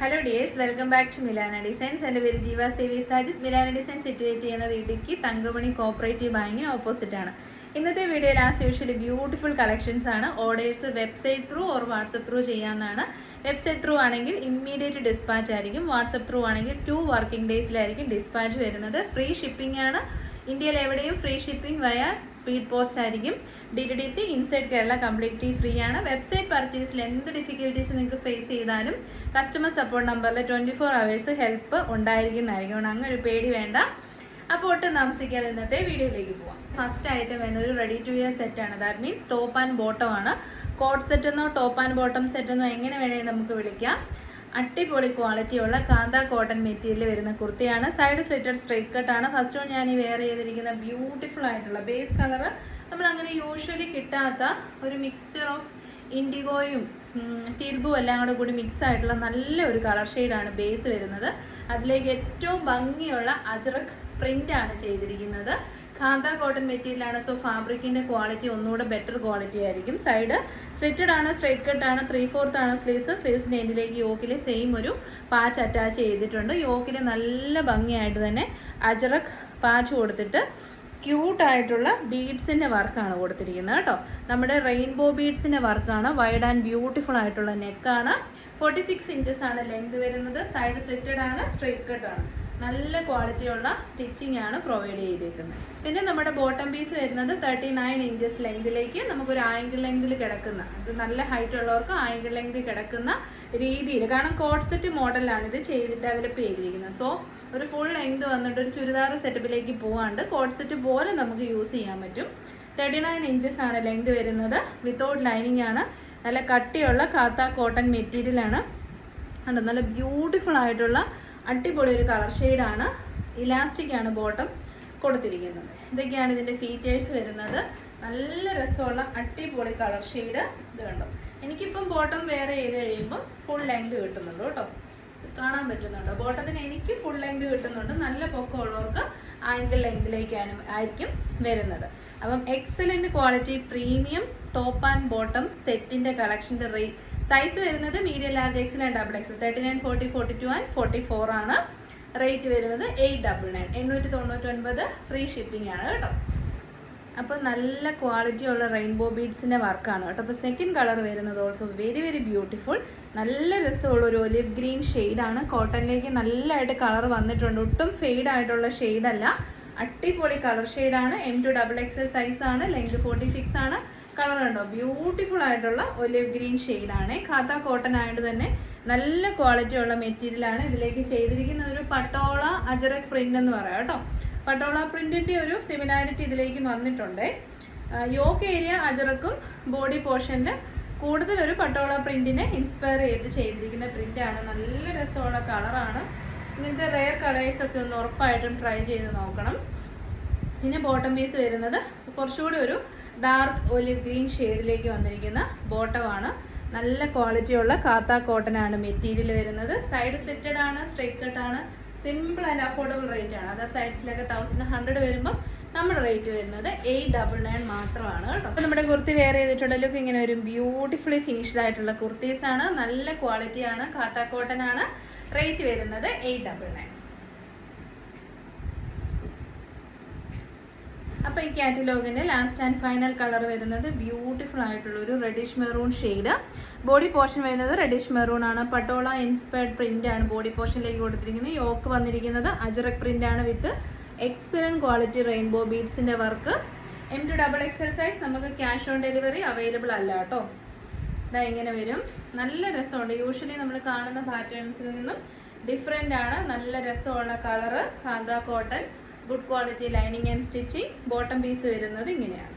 Hello dears welcome back to Milana designs എന്റെ പേര് Jeeva Sevi Sajith. Milana designs situate ചെയ്യുന്നത് ഇടുക്കി തങ്കമണി കോപ്പറേറ്റീവ് ബാങ്കിന് ഓപ്പോസിറ്റ് ആണ്. ഇന്നത്തെ വീഡിയോയിൽ ആസ് യൂഷ്വലി ബ്യൂട്ടിഫുൾ കളക്ഷൻസ് ആണ്. Orders website through or WhatsApp through ചെയ്യാമെന്നാണ് വെബ്സൈറ്റ് ത്രൂ ആണെങ്കിൽ ഇമ്മീഡിയറ്റ് ഡിസ്പാച്ച് ആയിരിക്കും. വാട്സപ്പ് ത്രൂ ആണെങ്കിൽ ടു വർക്കിംഗ് ഡേയ്സിലായിരിക്കും ഡിസ്പാച്ച് വരുന്നത്. ഫ്രീ ഷിപ്പിംഗ് ആണ്. ഇന്ത്യയിൽ എവിടെയും free shipping via speed post ആയിരിക്കും. D T D C inside Kerala completely free ആണ്. വെബ്സൈറ്റ് പർച്ചേസിൽ എന്ത് ഡിഫിക്കൽട്ടീസ് നിങ്ങൾക്ക് ഫേസ് ചെയ്താലും കസ്റ്റമർ സപ്പോർട്ട് നമ്പറിൽ ട്വന്റി ഫോർ അവേഴ്സ് ഹെൽപ്പ് ഉണ്ടായിരിക്കുന്നതായിരിക്കും. അങ്ങനെ ഒരു പേടി വേണ്ട. അപ്പോൾ ഒട്ടും താമസിക്കാതെ ഇന്നത്തെ വീഡിയോയിലേക്ക് പോവാം. ഫസ്റ്റ് ഐറ്റം വരുന്നത് ഒരു റെഡി ടു ഇയർ ആണ്. That means top and bottom ആണ്. കോട്ട് സെറ്റ് എന്നോ ടോപ്പ് ആൻഡ് ബോട്ടം സെറ്റ് എന്നോ എങ്ങനെ വേണമെങ്കിൽ നമുക്ക് വിളിക്കാം. അടിപൊളി ക്വാളിറ്റിയുള്ള കാന്ത കോട്ടൺ മെറ്റീരിയൽ വരുന്ന കുർത്തിയാണ്. സൈഡ് സ്ലിറ്റഡ് സ്ട്രൈറ്റ് കട്ട് ആണ്. ഫസ്റ്റ് ഞാൻ ഈ വെയർ ചെയ്തിരിക്കുന്ന ബ്യൂട്ടിഫുൾ ആയിട്ടുള്ള ബേസ് കളർ നമ്മൾ അങ്ങനെ യൂഷ്വലി കിട്ടാത്ത ഒരു മിക്സ്ചർ ഓഫ് ഇൻഡിഗോയും ടിർബും എല്ലാം കൂടെ കൂടി മിക്സ് ആയിട്ടുള്ള നല്ല ഒരു കളർ ഷെയ്ഡാണ് ബേസ് വരുന്നത്. അതിലേക്ക് ഏറ്റവും ഭംഗിയുള്ള അജറക് ആണ് ചെയ്തിരിക്കുന്നത്. ഖാന്ത കോട്ടൺ മെറ്റീരിയൽ ആണ്. സോ ഫാബ്രിക്കിന്റെ ക്വാളിറ്റി ഒന്നുകൂടെ ബെറ്റർ ക്വാളിറ്റി ആയിരിക്കും. സൈഡ് സ്ലിറ്റഡ് ആണ് സ്ട്രൈറ്റ് കട്ട് ആണ് ത്രീ ഫോർത്ത് ആണ് സ്ലീവ്സ് സ്ലീവ്സിന്റെ എൻഡിലേക്ക് യോക്കിൽ സെയിം ഒരു പാച്ച് അറ്റാച്ച് ചെയ്തിട്ടുണ്ട്. യോക്കിൽ നല്ല ഭംഗിയായിട്ട് തന്നെ അജറക് പാച്ച് കൊടുത്തിട്ട് ക്യൂട്ടായിട്ടുള്ള ബീഡ്സിന്റെ വർക്കാണ് കൊടുത്തിരിക്കുന്നത് കേട്ടോ. നമ്മുടെ റെയിൻബോ ബീഡ്സിന്റെ വർക്കാണ് വൈഡ് ആൻഡ് ബ്യൂട്ടിഫുൾ ആയിട്ടുള്ള നെക്കാണ് ഫോർട്ടി സിക്സ് ഇഞ്ചസ് ആണ് ലെങ്ത് വരുന്നത്. സൈഡ് സ്ലിറ്റഡ് ആണ് സ്ട്രൈറ്റ് കട്ട് ആണ്. നല്ല ക്വാളിറ്റിയുള്ള സ്റ്റിച്ചിങ് ആണ് പ്രൊവൈഡ് ചെയ്തിരിക്കുന്നത് പിന്നെ നമ്മുടെ ബോട്ടം പീസ് വരുന്നത് തേർട്ടി നയൻ ഇഞ്ചസ് ലെങ്തിലേക്ക് നമുക്കൊരു ആംഗിൾ ലെങ്തിൽ കിടക്കുന്ന അത് നല്ല ഹൈറ്റ് ഉള്ളവർക്ക് ആംഗിൾ ലെങ്തിൽ കിടക്കുന്ന രീതിയിൽ കാരണം കോട്ട് സെറ്റ് മോഡലാണ് ഇത് ചെയ്ത് ഡെവലപ്പ് ചെയ്തിരിക്കുന്നത്. സോ ഒരു ഫുൾ ലെങ്ത് വന്നിട്ട് ഒരു ചുരിദാർ സെറ്റപ്പിലേക്ക് പോവാണ്ട് കോട്ട് സെറ്റ് പോലെ നമുക്ക് യൂസ് ചെയ്യാൻ പറ്റും. തേർട്ടി നയൻ ഇഞ്ചസ് ആണ് ലെങ്ത് വരുന്നത്. വിത്തൗട്ട് ലൈനിങ് ആണ്. നല്ല കട്ടിയുള്ള കാത്ത കോട്ടൺ കണ്ടോ? നല്ല ബ്യൂട്ടിഫുൾ ആയിട്ടുള്ള അടിപൊളി ഒരു കളർ ഷെയ്ഡാണ്. ഇലാസ്റ്റിക് ആണ് ബോട്ടം കൊടുത്തിരിക്കുന്നത്. ഇതൊക്കെയാണ് ഇതിന്റെ ഫീച്ചേഴ്സ് വരുന്നത്. നല്ല രസമുള്ള അടിപൊളി കളർ ഷെയ്ഡ് ഇത് കണ്ടോ. എനിക്കിപ്പം ബോട്ടം വേറെ ചെയ്ത് കഴിയുമ്പോൾ ഫുൾ ലെങ്ത് കിട്ടുന്നുണ്ട് കേട്ടോ. കാണാൻ പറ്റുന്നുണ്ട്. ബോട്ടത്തിന് എനിക്ക് ഫുൾ ലെങ്ത് കിട്ടുന്നുണ്ട്. നല്ല പൊക്കമുള്ളവർക്ക് ആങ്കിൾ ലെങ്തിലേക്കാണ് ആയിരിക്കും വരുന്നത്. അപ്പം excellent quality premium top and bottom സെറ്റിന്റെ കളക്ഷന്റെ റേ സൈസ് വരുന്നത് medium large XL and double XL thirty nine forty forty two and forty four ആണ്. റേറ്റ് വരുന്നത് എയ്റ്റ് ഡബിൾ നയൻ എണ്ണൂറ്റി തൊണ്ണൂറ്റൊൻപത് ഫ്രീ ഷിപ്പിംഗ് ആണ് കേട്ടോ. അപ്പോൾ നല്ല ക്വാളിറ്റി ഉള്ള റെയിൻബോ ബീഡ്സിന്റെ വർക്കാണ് കേട്ടോ. അപ്പോൾ സെക്കൻഡ് കളർ വരുന്നത് ഓൾസോ വെരി വെരി ബ്യൂട്ടിഫുൾ നല്ല രസമുള്ള ഒരു ഒലിവ് ഗ്രീൻ ഷെയ്ഡാണ് കോട്ടണിലേക്ക് നല്ലതായിട്ട് കളർ വന്നിട്ടുണ്ട്. ഒട്ടും ഫെയ്ഡ് ആയിട്ടുള്ള ഷെയ്ഡല്ല അടിപൊളി കളർ ഷെയ്ഡാണ് M to double XL size ആണ്. ലെങ്ത് ഫോർട്ടി സിക്സ് ആണ്. കളർ ഉണ്ടോ? ബ്യൂട്ടിഫുൾ ആയിട്ടുള്ള ഒലിവ് ഗ്രീൻ ഷെയ്ഡാണ് ഖാത്ത കോട്ടൺ ആയിട്ട് തന്നെ നല്ല ക്വാളിറ്റി ഉള്ള മെറ്റീരിയൽ ആണ് ഇതിലേക്ക് ചെയ്തിരിക്കുന്ന ഒരു പട്ടോള അജറക് പ്രിന്റ് എന്ന് പറയാം കേട്ടോ. പട്ടോള പ്രിന്റിന്റെ ഒരു സിമിലാരിറ്റി ഇതിലേക്ക് വന്നിട്ടുണ്ട്. യോക്ക് ഏരിയ അജറക്കും ബോഡി പോർഷന്റെ കൂടുതൽ ഒരു പട്ടോള പ്രിന്റിനെ ഇൻസ്പയർ ചെയ്ത് ചെയ്തിരിക്കുന്ന പ്രിന്റ് ആണ്. നല്ല രസമുള്ള കളറാണ് ഇങ്ങനത്തെ റെയർ കളേഴ്സ് ഒക്കെ ഒന്ന് ഉറപ്പായിട്ടും ട്രൈ ചെയ്ത് നോക്കണം. പിന്നെ ബോട്ടം പീസ് വരുന്നത് കുറച്ചുകൂടി ഒരു ഡാർക്ക് ഒലിവ് ഗ്രീൻ ഷെയ്ഡിലേക്ക് വന്നിരിക്കുന്ന ബോട്ടമാണ് നല്ല ക്വാളിറ്റിയുള്ള കാത്ത കോട്ടൺ ആണ് മെറ്റീരിയൽ വരുന്നത്. സൈഡ് സ്ലിറ്റഡ് ആണ് സ്ട്രൈറ്റ് കട്ട് ആണ്. സിമ്പിൾ ആൻഡ് അഫോർഡബിൾ റേറ്റ് ആണ്. അത് സൈഡ്സിലൊക്കെ തൗസൻഡ് ഹൺഡ്രഡ് വരുമ്പോൾ നമ്മുടെ റേറ്റ് വരുന്നത് എയ്റ്റ് ഡബിൾ നയൻ മാത്രമാണ് കേട്ടോ. അപ്പോൾ നമ്മുടെ കുർത്തി വെയർ ചെയ്തിട്ടുള്ള ലുക്ക് ഇങ്ങനെ ഒരു ബ്യൂട്ടിഫുള്ളി ഫിനിഷ്ഡ് ആയിട്ടുള്ള കുർത്തീസ് ആണ് നല്ല ക്വാളിറ്റി ആണ്. കാത്ത കോട്ടൺ ആണ്. റേറ്റ് വരുന്നത് എയ്റ്റ് ഡബിൾ നയൻ അപ്പോൾ ഈ കാറ്റലോഗിന്റെ ലാസ്റ്റ് ആൻഡ് ഫൈനൽ കളർ വരുന്നത് ബ്യൂട്ടിഫുൾ ആയിട്ടുള്ള ഒരു reddish maroon shade body portion വരുന്നത് റെഡിഷ് മെറൂൺ ആണ്. പട്ടോള ഇൻസ്പയർഡ് പ്രിന്റ് ആണ് ബോഡി പോർഷനിലേക്ക് കൊടുത്തിരിക്കുന്നത്. യോക്ക് വന്നിരിക്കുന്നത് അജറക് പ്രിന്റ് ആണ് with excellent quality rainbow ബീഡ്സിന്റെ work M to double exercise നമുക്ക് ക്യാഷ് ഓൺ ഡെലിവറി അവൈലബിൾ അല്ല കേട്ടോ. ഇതാ ഇങ്ങനെ വരും. നല്ല രസമുണ്ട്. യൂഷ്വലി നമ്മൾ കാണുന്ന പാറ്റേൺസിൽ നിന്നും ഡിഫറെന്റ് ആണ്. നല്ല രസമുള്ള colour kantha cotton good quality lining and stitching bottom piece വരുന്നത് ഇങ്ങനെയാണ്.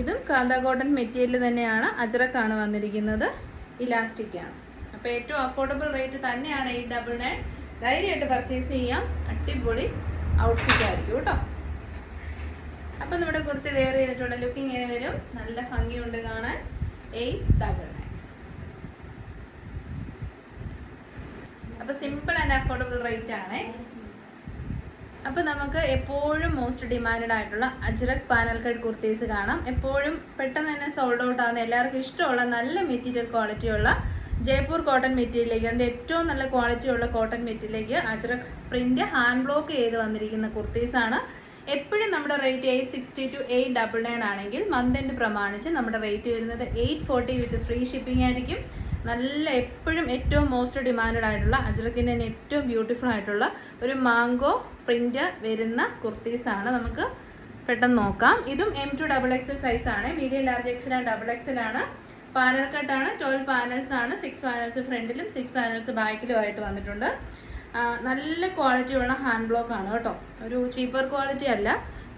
ഇതും കാന്ത കോട്ടൺ മെറ്റീരിയൽ തന്നെയാണ് അജറക്കാണ് വന്നിരിക്കുന്നത്. ഇലാസ്റ്റിക് ആണ്. അപ്പോൾ ഏറ്റവും അഫോർഡബിൾ റേറ്റ് തന്നെയാണ് എയ്റ്റ് ഡബിൾ നയൻ ധൈര്യമായിട്ട് പർച്ചേസ് ചെയ്യാം. അടിപൊളി ഔട്ട്ഫിറ്റ് ആയിരിക്കും കേട്ടോ. അപ്പം നമ്മുടെ കുർത്തി വെയർ ചെയ്തിട്ടുള്ള ലുക്ക് ഇങ്ങനെ വരും? നല്ല ഭംഗിയുണ്ട് കാണാൻ. എയ്റ്റ് ഡബിൾ നയൻ അപ്പം സിമ്പിൾ ആൻഡ് അഫോർഡബിൾ റേറ്റ് ആണേ. അപ്പൊ നമുക്ക് എപ്പോഴും മോസ്റ്റ് ഡിമാൻഡ് ആയിട്ടുള്ള അജ്രക് പാനൽ കട്ട് കുർത്തീസ് കാണാം. എപ്പോഴും പെട്ടെന്ന് തന്നെ സോൾഡ് ഔട്ട് ആവുന്ന എല്ലാവർക്കും ഇഷ്ടമുള്ള നല്ല മെറ്റീരിയൽ ക്വാളിറ്റി ഉള്ള ജയ്പൂർ കോട്ടൺ മെറ്റീരിയലേക്ക് അതിന്റെ ഏറ്റവും നല്ല ക്വാളിറ്റി ഉള്ള കോട്ടൺ മെറ്റീരിയലേക്ക് അജ്രക് പ്രിന്റ് ഹാൻഡ് ബ്ലോക്ക് ചെയ്ത് വന്നിരിക്കുന്ന കുർത്തീസാണ് എപ്പോഴും നമ്മുടെ rate eight sixty two eight double nine ആണെങ്കിൽ മന്ത് എൻഡ് പ്രമാണിച്ച് നമ്മുടെ റേറ്റ് വരുന്നത് eight forty with free shipping ആയിരിക്കും. നല്ല എപ്പോഴും ഏറ്റവും മോസ്റ്റ് ഡിമാൻഡ് ആയിട്ടുള്ള അജ്രക്കിന്റെ തന്നെ ഏറ്റവും ബ്യൂട്ടിഫുൾ ആയിട്ടുള്ള ഒരു മാംഗോ പ്രിന്റ് വരുന്ന കുർത്തീസാണ് നമുക്ക് പെട്ടെന്ന് നോക്കാം. ഇതും M to double XL size ആണ്. Medium large XL and double XL ആണ്. പാനൽ കട്ടാണ് ട്വൽവ് പാനൽസ് ആണ് സിക്സ് പാനൽസ് ഫ്രണ്ടിലും സിക്സ് പാനൽസ് ബാക്കിലും ആയിട്ട് വന്നിട്ടുണ്ട്. നല്ല ക്വാളിറ്റി ഉള്ള ഹാൻഡ് ബ്ലോക്ക് ആണ് കേട്ടോ. ഒരു ചീപ്പർ ക്വാളിറ്റി അല്ല.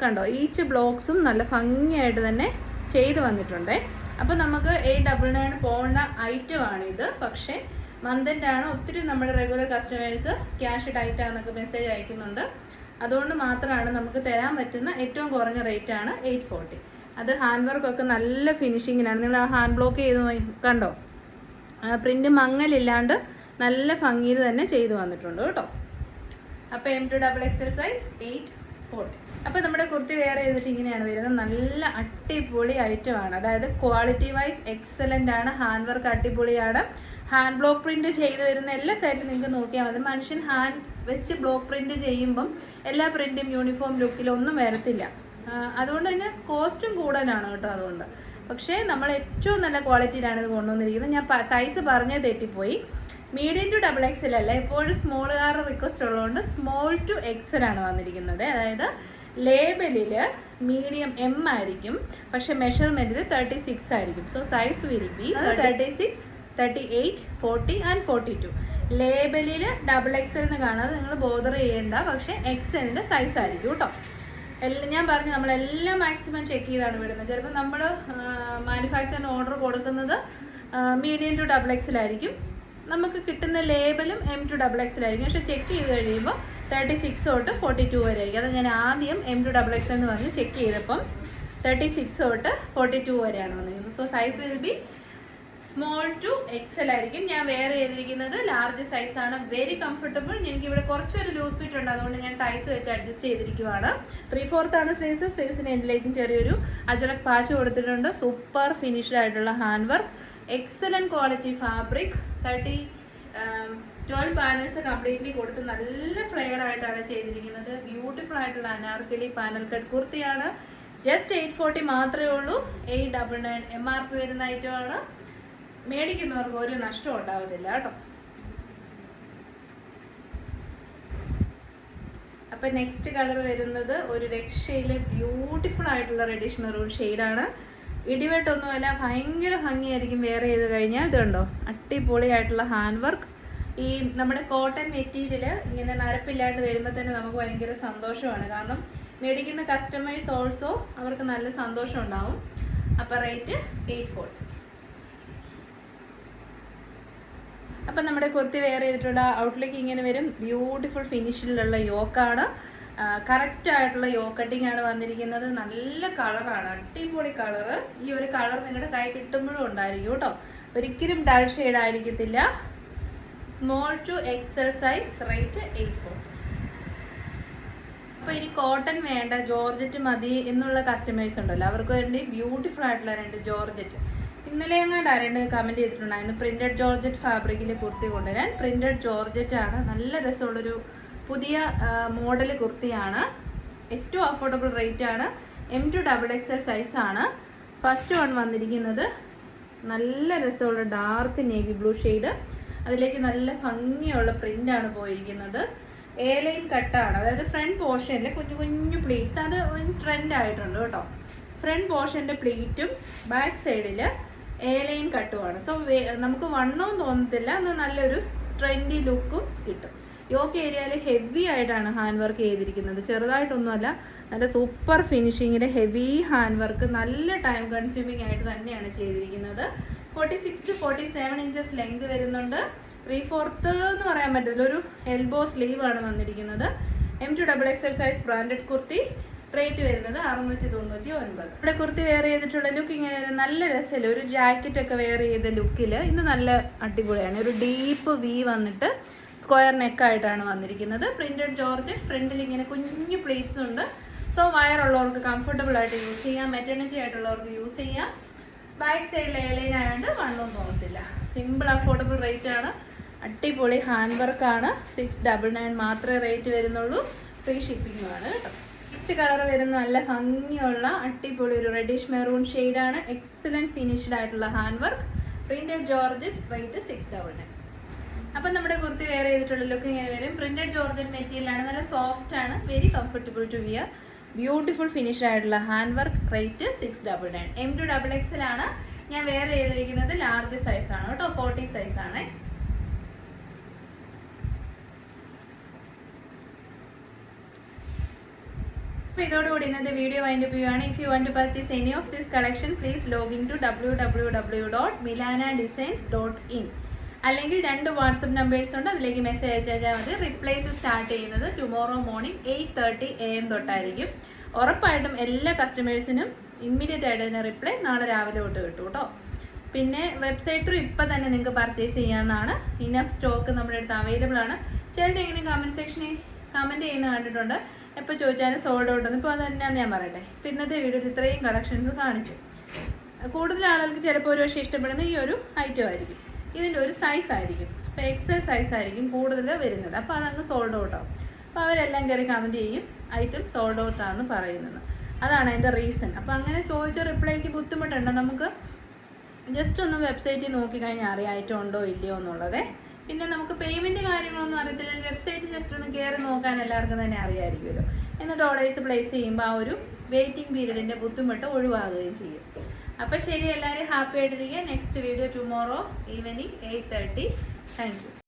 കണ്ടോ ഈച്ച് ബ്ലോക്സും നല്ല ഭംഗിയായിട്ട് തന്നെ ചെയ്ത് വന്നിട്ടുണ്ട്. അപ്പോൾ നമുക്ക് എയ്റ്റ് ഡബിൾ നയൻ പോകേണ്ട ഐറ്റം ആണ് ഇത്. പക്ഷേ മന്തിന്റെ ആണ്. ഒത്തിരി നമ്മുടെ regular customers cash tight message അയക്കുന്നുണ്ട്. അതുകൊണ്ട് മാത്രമാണ് നമുക്ക് തരാൻ പറ്റുന്ന ഏറ്റവും കുറഞ്ഞ റേറ്റ് ആണ് എയ്റ്റ് ഫോർട്ടി അത് ഹാൻഡ് വർക്കൊക്കെ നല്ല ഫിനിഷിങ്ങിനാണ് നിങ്ങൾ ആ ഹാൻഡ് ബ്ലോക്ക് ചെയ്ത് കണ്ടോ? പ്രിന്റ് മങ്ങലില്ലാണ്ട് നല്ല ഭംഗിയിൽ തന്നെ ചെയ്തു വന്നിട്ടുണ്ട് കേട്ടോ. അപ്പോൾ M to double XL size eight forty അപ്പോൾ നമ്മുടെ കുർത്തി വെയർ ചെയ്തിട്ട് ഇങ്ങനെയാണ് വരുന്നത്. നല്ല അടിപൊളി ഐറ്റം ആണ്. അതായത് ക്വാളിറ്റി വൈസ് എക്സലന്റ് ആണ്. ഹാൻഡ് വർക്ക് അടിപൊളിയാണ്. ഹാൻഡ് ബ്ലോക്ക് പ്രിന്റ് ചെയ്തു വരുന്ന എല്ലാ സൈഡിലും നിങ്ങൾക്ക് നോക്കിയാൽ മതി. മനുഷ്യൻ ഹാൻഡ് വെച്ച് ബ്ലോക്ക് പ്രിന്റ് ചെയ്യുമ്പം എല്ലാ പ്രിന്റും യൂണിഫോം ലുക്കിലും ഒന്നും വരത്തില്ല. അതുകൊണ്ട് തന്നെ കോസ്റ്റും കൂടുതലാണ് കേട്ടോ അതുകൊണ്ട്. പക്ഷേ നമ്മൾ ഏറ്റവും നല്ല ക്വാളിറ്റിയിലാണ് ഇത് കൊണ്ടുവന്നിരിക്കുന്നത്. ഞാൻ സൈസ് പറഞ്ഞേ തെറ്റിപ്പോയി. മീഡിയം ടു ഡബിൾ എക്സൽ അല്ല എപ്പോഴും സ്മോളുകാരുടെ റിക്വസ്റ്റ് ഉള്ളതുകൊണ്ട് സ്മോൾ ടു എക്സൽ ആണ് വന്നിരിക്കുന്നത്. അതായത് ലേബലിൽ മീഡിയം എം ആയിരിക്കും പക്ഷെ മെഷർമെന്റിൽ തേർട്ടി സിക്സ് ആയിരിക്കും. So size will be thirty six thirty eight forty and forty two ലേബലിൽ double XL എന്ന് കാണാതെ നിങ്ങൾ ബോദർ ചെയ്യേണ്ട പക്ഷെ എക്സലിന്റെ സൈസ് ആയിരിക്കും കേട്ടോ എല്ലാം ഞാൻ പറഞ്ഞു നമ്മളെല്ലാം മാക്സിമം ചെക്ക് ചെയ്താണ് വിടുന്നത്. ചിലപ്പോൾ നമ്മൾ മാനുഫാക്ചറിന് ഓർഡർ കൊടുക്കുന്നത് മീഡിയം ടു ഡബിൾ എക്സിലായിരിക്കും നമുക്ക് കിട്ടുന്ന ലേബലും എം ടു ഡബിൾ എക്സിലായിരിക്കും പക്ഷെ ചെക്ക് ചെയ്ത് കഴിയുമ്പോൾ തേർട്ടി സിക്സ് തൊട്ട് ഫോർട്ടി ടു വരെ ആയിരിക്കും. അത് ഞാൻ ആദ്യം എം ടു ഡബിൾ എക്സ് എന്ന് പറഞ്ഞ് ചെക്ക് ചെയ്തപ്പം തേർട്ടി സിക്സ് തൊട്ട് ഫോർട്ടി ടു വരെയാണ് വന്നിരിക്കുന്നത്. So size will be small to XL ആയിരിക്കും ഞാൻ വെയർ ചെയ്തിരിക്കുന്നത് ലാർജ് സൈസ് ആണ്. വെരി കംഫർട്ടബിൾ എനിക്ക് ഇവിടെ കുറച്ചൊരു ലൂസ് ഫിറ്റ് ഉണ്ട്. അതുകൊണ്ട് ഞാൻ ടൈസ് വെച്ച് അഡ്ജസ്റ്റ് ചെയ്തിരിക്കുവാണ്. ത്രീ ഫോർത്ത് ആണ് സ്ലീവ്സ് സ്ലീവ്സിന് എൻഡിലേക്കും ചെറിയൊരു അജറക് പാച്ച് കൊടുത്തിട്ടുണ്ട്. സൂപ്പർ ഫിനിഷ്ഡ് ആയിട്ടുള്ള hand work excellent quality fabric thirty twelve panels completely കൊടുത്ത് നല്ല ഫ്ലെയർ ആയിട്ടാണ് ചെയ്തിരിക്കുന്നത്. ബ്യൂട്ടിഫുൾ ആയിട്ടുള്ള അനാർക്കലി പാനൽ കട്ട് കുർത്തിയാണ്. ജസ്റ്റ് എയ്റ്റ് ഫോർട്ടി മാത്രമേ ഉള്ളൂ. Eight double nine M R P വരുന്ന ഐറ്റമാണ് മേടിക്കുന്നവർക്ക് ഒരു നഷ്ടം ഉണ്ടാവത്തില്ല കേട്ടോ. അപ്പം നെക്സ്റ്റ് കളർ വരുന്നത് ഒരു രക്ഷയിലെ ബ്യൂട്ടിഫുൾ ആയിട്ടുള്ള റെഡിഷ് മെറൂൺ ആണ്. ഇടിവെട്ടൊന്നുമല്ല ഭയങ്കര ഭംഗിയായിരിക്കും വേറെ ചെയ്ത് കഴിഞ്ഞാൽ. ഇതുണ്ടോ? അടിപൊളിയായിട്ടുള്ള ഹാൻഡ് വർക്ക് ഈ നമ്മുടെ കോട്ടൺ മെറ്റീരിയൽ ഇങ്ങനെ നരപ്പില്ലാണ്ട് വരുമ്പോൾ തന്നെ നമുക്ക് ഭയങ്കര സന്തോഷമാണ്. കാരണം മേടിക്കുന്ന കസ്റ്റമേഴ്സ് ഓൾസോ അവർക്ക് നല്ല സന്തോഷം ഉണ്ടാവും. അപ്പോൾ റേറ്റ് എയ്റ്റ് ഫോർട്ടി അപ്പം നമ്മുടെ കുർത്തി വെയർ ചെയ്തിട്ടുള്ള ഔട്ട്ലുക്ക് ഇങ്ങനെ വരും. ബ്യൂട്ടിഫുൾ ഫിനിഷിലുള്ള യോക്കാണ്. കറക്റ്റ് ആയിട്ടുള്ള യോ കട്ടിംഗ് ആണ് വന്നിരിക്കുന്നത്. നല്ല കളറാണ് അടിപൊളി കളറ് ഈ ഒരു കളർ നിങ്ങളുടെ കൈ കിട്ടുമ്പോഴും ഉണ്ടായിരിക്കും കേട്ടോ. ഒരിക്കലും ഡൾ ഷെയ്ഡ് ആയിരിക്കത്തില്ല. Small to XL size rate eight four അപ്പോൾ ഇനി കോട്ടൺ വേണ്ട ജോർജറ്റ് മതി എന്നുള്ള കസ്റ്റമേഴ്സ് ഉണ്ടല്ലോ. അവർക്ക് വേണ്ടി ബ്യൂട്ടിഫുൾ ആയിട്ടുള്ള രണ്ട് ജോർജറ്റ്. ഇന്നലെ എങ്ങാണ്ട് ആരണ്ട് കമന്റ് ചെയ്തിട്ടുണ്ടായിരുന്നു? പ്രിന്റഡ് ജോർജറ്റ് ഫാബ്രിക്കിൽ കുർത്തി കൊണ്ടുവരാൻ. പ്രിന്റഡ് ജോർജറ്റ് ആണ്. നല്ല രസമുള്ളൊരു പുതിയ മോഡൽ കുർത്തിയാണ്. ഏറ്റവും അഫോർഡബിൾ റേറ്റ് ആണ്. M to double X L ആണ്. ഫസ്റ്റ് വൺ വന്നിരിക്കുന്നത് നല്ല രസമുള്ള ഡാർക്ക് നേവി ബ്ലൂ ഷെയ്ഡ് അതിലേക്ക് നല്ല ഭംഗിയുള്ള പ്രിന്റ് ആണ് പോയിരിക്കുന്നത്. എ ലൈൻ കട്ടാണ് അതായത് ഫ്രണ്ട് പോർഷനിൽ കുഞ്ഞു കുഞ്ഞു പ്ലീറ്റ്സ് അത് ട്രെൻഡ് ആയിട്ടുണ്ട് കേട്ടോ. ഫ്രണ്ട് പോർഷന്റെ പ്ലീറ്റും ബാക്ക് സൈഡിൽ എ ലൈൻ കട്ടുമാണ് സോ നമുക്ക് വണ്ണവും തോന്നത്തില്ല. എന്നാൽ നല്ലൊരു ട്രെൻഡി ലുക്കും കിട്ടും. യോക്ക് ഏരിയയിൽ ഹെവി ആയിട്ടാണ് ഹാൻഡ് വർക്ക് ചെയ്തിരിക്കുന്നത്. ചെറുതായിട്ടൊന്നുമല്ല നല്ല സൂപ്പർ ഫിനിഷിങ്ങിൽ ഹെവി ഹാൻഡ് വർക്ക് നല്ല ടൈം കൺസ്യൂമിംഗ് ആയിട്ട് തന്നെയാണ് ചെയ്തിരിക്കുന്നത്. Forty six to forty seven inches length വരുന്നുണ്ട്. ത്രീ ഫോർത്ത് എന്ന് പറയാൻ പറ്റില്ല ഒരു എൽബോ സ്ലീവ് ആണ് വന്നിരിക്കുന്നത്. M to double X size branded kurti rate വരുന്നത് അറുന്നൂറ്റി തൊണ്ണൂറ്റി ഒൻപത്. ഇവിടെ കുർത്തി വെയർ ചെയ്തിട്ടുള്ള ലുക്ക് ഇങ്ങനെ നല്ല രസമില്ല? ഒരു ജാക്കറ്റ് ഒക്കെ വെയർ ചെയ്ത ലുക്കിൽ ഇന്ന് നല്ല അടിപൊളിയാണ്. ഒരു ഡീപ്പ് വി വന്നിട്ട് സ്ക്വയർ നെക്കായിട്ടാണ് വന്നിരിക്കുന്നത്. പ്രിന്റഡ് ജോർജ് ഫ്രണ്ടിൽ ഇങ്ങനെ കുഞ്ഞു പ്ലേറ്റ്സ് ഉണ്ട്. സോ വയറുള്ളവർക്ക് കംഫർട്ടബിൾ ആയിട്ട് യൂസ് ചെയ്യാം. മെറ്റേണിറ്റി ആയിട്ടുള്ളവർക്ക് യൂസ് ചെയ്യാം. ബാക്ക് സൈഡിൽ ഏലൈൻ ആയതുകൊണ്ട് വണ്ണവും തോന്നത്തില്ല സിമ്പിൾ അഫോർഡബിൾ റേറ്റ് ആണ്. അടിപൊളി ഹാൻഡ് വർക്ക് ആണ്. സിക്സ് ഡബിൾ നയൻ മാത്രമേ റേറ്റ് വരുന്നുള്ളൂ. ഫ്രീ ഷിപ്പിംഗും ആണ് കേട്ടോ. നെക്സ്റ്റ് കളർ വരുന്ന നല്ല ഭംഗിയുള്ള അടിപൊളി ഒരു റെഡിഷ് മെറൂൺ ആണ്. എക്സലന്റ് ഫിനിഷ്ഡ് ആയിട്ടുള്ള hand work printed georgette rate six double nine അപ്പം നമ്മുടെ കുർത്തി വെയർ ചെയ്തിട്ടുള്ള ലുക്ക് ഇങ്ങനെ വരും. പ്രിന്റഡ് ജോർജറ്റ് മെറ്റീരിയലാണ് നല്ല സോഫ്റ്റ് ആണ്. Very comfortable to wear beautiful finish ആയിട്ടുള്ള hand work rate six double nine M to double XL ആണ് ഞാൻ വെയർ ചെയ്തിരിക്കുന്നത്. ലാർജ് സൈസ് ആണ് കേട്ടോ. ഫോർട്ടി സൈസ് അപ്പോൾ ഇതോടുകൂടി ഇന്നത്തെ വീഡിയോ വൈൻഡ് ചെയ്യുകയാണ് if you want to purchase any of this collection please login to W W W dot Milana designs dot in അല്ലെങ്കിൽ രണ്ട് വാട്സപ്പ് നമ്പേഴ്സ് ഉണ്ട്. അതിലേക്ക് മെസ്സേജ് അയച്ചാൽ മതി. റിപ്ലൈസ് സ്റ്റാർട്ട് ചെയ്യുന്നത് tomorrow morning eight thirty A M തൊട്ടായിരിക്കും. ഉറപ്പായിട്ടും എല്ലാ കസ്റ്റമേഴ്സിനും immediate ആയിട്ട് തന്നെ റിപ്ലൈ നാളെ രാവിലെ തൊട്ട് കിട്ടും കേട്ടോ. പിന്നെ വെബ്സൈറ്റ് ത്രൂ ഇപ്പം തന്നെ നിങ്ങൾക്ക് പർച്ചേസ് ചെയ്യാവുന്നതാണ്. ഇനഫ് സ്റ്റോക്ക് നമ്മുടെ അടുത്ത് അവൈലബിൾ ആണ്. ചിലരുടെ ഇങ്ങനെ കമന്റ് സെക്ഷനിൽ കമന്റ് ചെയ്യുന്ന കണ്ടിട്ടുണ്ട്. എപ്പോൾ ചോദിച്ചാലും സോൾഡ് ഔട്ട് ഇപ്പോൾ അത് ഞാൻ പറയട്ടെ. ഇപ്പം ഇന്നത്തെ വീഡിയോയിൽ ഇത്രയും കളക്ഷൻസ് കാണിച്ചു. കൂടുതൽ ആളുകൾക്ക് ചിലപ്പോൾ ഒരു പക്ഷേ ഇഷ്ടപ്പെടുന്ന ഈ ഒരു ഐറ്റം ആയിരിക്കും. ഇതിന്റെ ഒരു സൈസ് ആയിരിക്കും. അപ്പോൾ എക്സൽ സൈസ് ആയിരിക്കും കൂടുതൽ വരുന്നത്. അപ്പോൾ അതങ്ങ് സോൾഡ് ഔട്ട് ആവും. അപ്പോൾ അവരെല്ലാം കയറി കമന്റ് ചെയ്യും ഐറ്റം സോൾഡ് ഔട്ട് ആണെന്ന് പറയുന്നത്. അതാണ് അതിന്റെ റീസൺ അപ്പോൾ അങ്ങനെ ചോദിച്ച റിപ്ലൈക്ക് ബുദ്ധിമുട്ടുണ്ട്. നമുക്ക് ജസ്റ്റ് ഒന്ന് വെബ്സൈറ്റിൽ നോക്കിക്കഴിഞ്ഞാൽ അറിയാം ഐറ്റം ഉണ്ടോ ഇല്ലയോ എന്നുള്ളത്. പിന്നെ നമുക്ക് പേയ്മെന്റ് കാര്യങ്ങളൊന്നും അറിയത്തില്ല. വെബ്സൈറ്റ് ജസ്റ്റ് ഒന്ന് കയറി നോക്കാൻ എല്ലാവർക്കും തന്നെ അറിയാമായിരിക്കുമല്ലോ എന്നിട്ട് ഓർഡേഴ്സ് പ്ലേസ് ചെയ്യുമ്പോൾ ആ ഒരു വെയിറ്റിംഗ് പീരീഡിന്റെ ബുദ്ധിമുട്ട് ഒഴിവാകുകയും ചെയ്യും. അപ്പോൾ ശരി എല്ലാവരും ഹാപ്പി ആയിട്ടിരിക്കുക. Next video tomorrow evening eight thirty thank you